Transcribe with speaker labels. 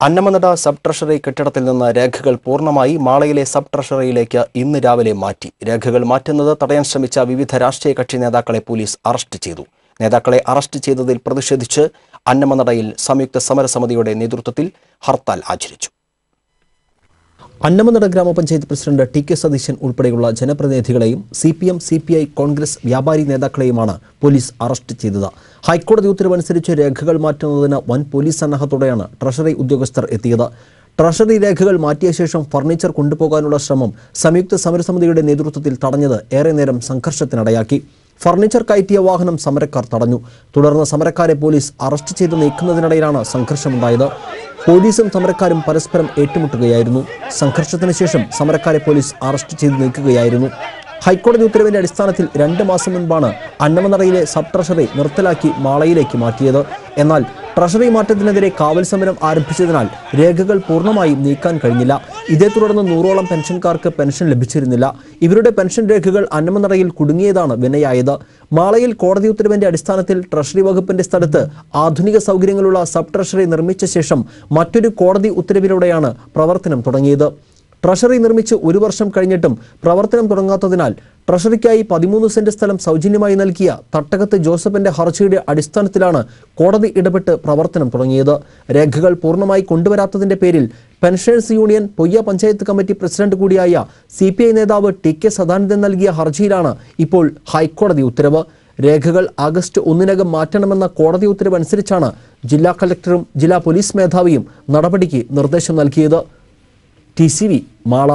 Speaker 1: Annamanada sub treasury കെട്ടിടത്തിൽ നിന്ന് രേഖകൾ പൂർണമായി മാളയിലെ സബ് ട്രഷറിയിലേക്ക് ഇന്ന് രാവിലെ മാറ്റി. രേഖകൾ മാറ്റുന്നത് തടയാൻ ശ്രമിച്ച വിവിധ രാഷ്ട്രീയ കക്ഷി നേതാക്കളെ പോലീസ് അറസ്റ്റ് ചെയ്തു. നേതാക്കളെ അറസ്റ്റ് ചെയ്തതിൽ പ്രതിഷേധിച്ച് അന്നമനടയിൽ സംയുക്ത സമരസമിതിയുടെ നേതൃത്വത്തിൽ ഹർത്താൽ ആചരിച്ചു. അന്നമനട ഗ്രാമപഞ്ചായത്ത് പ്രസിഡന്റ് ടി കെ സതീശൻ ഉൾപ്പെടെയുള്ള ജനപ്രതിനിധികളെയും C P M C P I Congress വ്യാപാരി നേതാക്കളെയുമാണ് പോലീസ് അറസ്റ്റ് ചെയ്തത്. ഹൈക്കോടതി ഉത്തരവനുസരിച്ച് രേഖകൾ മാറ്റുന്നതിന് വൻ പോലീസ് സന്നാഹത്തോടെയാണ് ട്രഷറി ഉദ്യോഗസ്ഥർ എത്തിയത്. ട്രഷറി രേഖകൾ മാറ്റിയ ശേഷം ഫർണിച്ചർ കൊണ്ടുപോകാനുള്ള ശ്രമം സംയുക്ത സമരസമിതിയുടെ നേതൃത്വത്തിൽ തടഞ്ഞത് ഏറെ നേരം സംഘർഷത്തിനിടയാക്കി. ഫർണിച്ചർ കയറ്റിയ വാഹനം സമരക്കാർ തടഞ്ഞു. തുടർന്ന് സമരക്കാരെ പോലീസ് അറസ്റ്റ് ചെയ്ത് നീക്കുന്നതിനിടയിലാണ് സംഘർഷമുണ്ടായത്. പോലീസും സമരക്കാരും പരസ്പരം ഏറ്റുമുട്ടുകയായിരുന്നു. സംഘർഷത്തിന് ശേഷം സമരക്കാരെ പോലീസ് അറസ്റ്റ് ചെയ്ത് നീക്കുകയായിരുന്നു. ഹൈക്കോടതി ഉത്തരവിന്റെ അടിസ്ഥാനത്തിൽ രണ്ട് മാസം മുൻപാണ് അന്നമനടയിലെ സബ് ട്രഷറി നിർത്തലാക്കി മാളയിലേക്ക് മാറ്റിയത്. എന്നാൽ ട്രഷറി മാറ്റത്തിനെതിരെ കാവൽ സമരം ആരംഭിച്ചതിനാൽ രേഖകൾ പൂർണമായും നീക്കാൻ കഴിഞ്ഞില്ല. ഇതേ തുടർന്ന് നൂറോളം പെൻഷൻകാർക്ക് പെൻഷൻ ലഭിച്ചിരുന്നില്ല. ഇവരുടെ പെൻഷൻ രേഖകൾ അന്നമനടയിൽ കുടുങ്ങിയതാണ് വിനയായത്. മാളയിൽ കോടതി ഉത്തരവിന്റെ അടിസ്ഥാനത്തിൽ ട്രഷറി വകുപ്പിന്റെ സ്ഥലത്ത് ആധുനിക സൗകര്യങ്ങളുള്ള സബ് ട്രഷറി നിർമ്മിച്ച ശേഷം മറ്റൊരു കോടതി ഉത്തരവിലൂടെയാണ് പ്രവർത്തനം തുടങ്ങിയത്. ട്രഷറി നിർമ്മിച്ച് ഒരു വർഷം കഴിഞ്ഞിട്ടും പ്രവർത്തനം തുടങ്ങാത്തതിനാൽ ട്രഷറിക്കായി പതിമൂന്ന് സെന്റ് സ്ഥലം സൗജന്യമായി നൽകിയ തട്ടകത്ത് ജോസഫിന്റെ ഹർജിയുടെ അടിസ്ഥാനത്തിലാണ് കോടതി ഇടപെട്ട് പ്രവർത്തനം തുടങ്ങിയത്. രേഖകൾ പൂർണമായി കൊണ്ടുവരാത്തതിന്റെ പേരിൽ pensioners union Poyya panchayat committee president കൂടിയായ സി നേതാവ് ടി കെ സദാനന്ദൻ നൽകിയ ഹർജിയിലാണ് ഇപ്പോൾ ഹൈക്കോടതി ഉത്തരവ്. രേഖകൾ ആഗസ്റ്റ് ഒന്നിനകം മാറ്റണമെന്ന കോടതി ഉത്തരവ് അനുസരിച്ചാണ് ജില്ലാ കളക്ടറും ജില്ലാ പോലീസ് മേധാവിയും നടപടിക്ക് നിർദ്ദേശം നൽകിയത്. T C V Mala